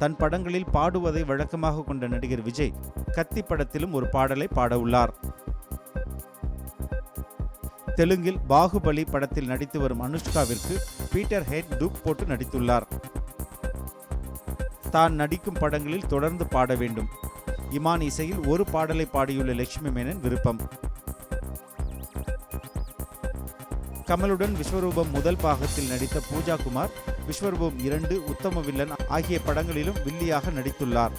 தன் படங்களில் பாடுவதை வழக்கமாக கொண்ட நடிகர் விஜய் கத்தி படத்திலும் ஒரு பாடலை பாட உள்ளார் தெலுங்கில் பாகுபலி படத்தில் நடித்து வரும் அனுஷ்காவிற்கு பீட்டர் ஹேட் டூப் போட்டு நடித்துள்ளார். தான் நடிக்கும் படங்களில் தொடர்ந்து பாட வேண்டும். இமான் இசையில் ஒரு பாடலை பாடியுள்ள லட்சுமி மேனன் விருப்பம். கமலுடன் விஸ்வரூபம் முதல் பாகத்தில் நடித்த பூஜா குமார் விஸ்வரூபம் இரண்டு உத்தம வில்லன் ஆகிய படங்களிலும் வில்லியாக நடித்துள்ளார்.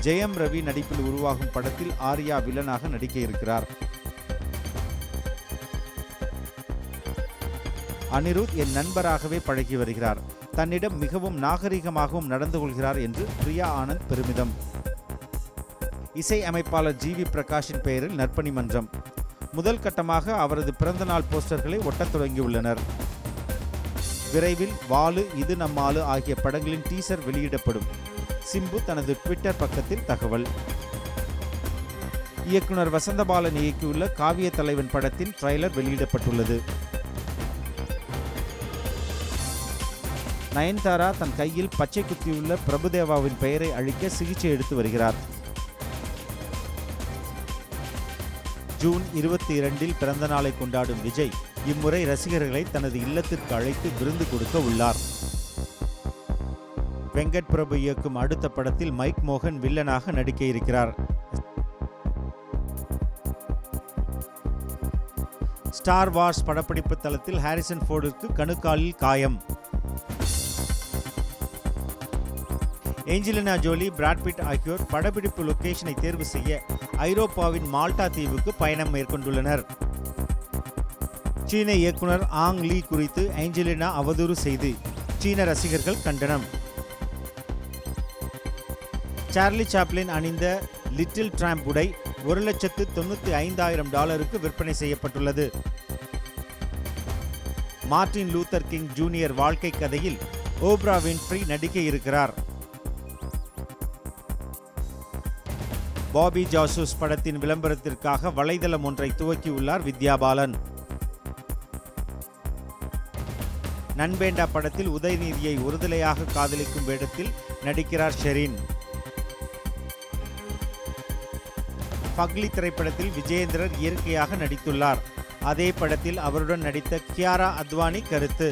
ஜெயம் ரவி நடிப்பில் உருவாகும் படத்தில் ஆர்யா வில்லனாக நடிக்க இருக்கிறார். அனிருத் என் நண்பராகவே பழகி வருகிறார். தன்னிடம் மிகவும் நாகரிகமாகவும் நடந்து கொள்கிறார் என்று பிரியா ஆனந்த் பெருமிதம். இசை அமைப்பாளர் ஜி வி பிரகாஷின் பெயரில் நற்பணி மன்றம். முதல் கட்டமாக அவரது பிறந்தநாள் போஸ்டர்களை ஒட்டத் தொடங்கியுள்ளனர். விரைவில் வாலு இது நம்மாலு ஆகிய படங்களின் டீசர் வெளியிடப்படும். சிம்பு தனது ட்விட்டர் பக்கத்தில் தகவல். இயக்குனர் வசந்தபாலன் இயக்கியுள்ள காவிய தலைவன் படத்தின் ட்ரைலர் வெளியிடப்பட்டுள்ளது. நயன்தாரா தன் கையில் பச்சை குத்தியுள்ள பிரபுதேவாவின் பெயரை அழிக்க சிகிச்சை எடுத்து வருகிறார். ஜூன் இருபத்தி இரண்டில் பிறந்த நாளை கொண்டாடும் விஜய் இம்முறை ரசிகர்களை தனது இல்லத்திற்கு அழைத்து விருந்து கொடுக்க உள்ளார். வெங்கட் பிரபு இயக்கும் அடுத்த படத்தில் மைக் மோகன் வில்லனாக நடிக்க இருக்கிறார். ஸ்டார் வார்ஸ் படப்பிடிப்பு தளத்தில் ஹாரிசன் ஃபோர்டுக்கு கணுக்காலில் காயம். ஏஞ்சலினா ஜோலி பிராட்பிட் ஆகியோர் படப்பிடிப்பு லொகேஷனை தேர்வு செய்ய ஐரோப்பாவின் மால்டா தீவுக்கு பயணம் மேற்கொண்டுள்ளனர். சீன இயக்குனர் ஆங் லீ குறித்து ஏஞ்சலினா அவதூறு செய்து. சீன ரசிகர்கள் கண்டனம். சார்லி சாப்ளின் அணிந்த லிட்டில் டிராம்ப் உடை ஒரு லட்சத்து தொண்ணூற்றி ஐந்தாயிரம் டாலருக்கு விற்பனை செய்யப்பட்டுள்ளது. மார்டின் லூத்தர் கிங் ஜூனியர் வாழ்க்கை கதையில் ஓப்ரா வின்ஃப்ரி நடிக்க இருக்கிறார். பாபி ஜாசூஸ் படத்தின் விளம்பரத்திற்காக வலைதளம் ஒன்றை துவக்கியுள்ளார் வித்யா பாலன் நண்பேண்டா படத்தில் உதயநிதியை ஒருதலையாக காதலிக்கும் வேடத்தில் நடிக்கிறார் ஷெரீன். பக்லி திரைப்படத்தில் விஜயேந்திரர் இயற்கையாக நடித்துள்ளார். அதே படத்தில் அவருடன் நடித்த கியாரா அத்வானி கருத்து.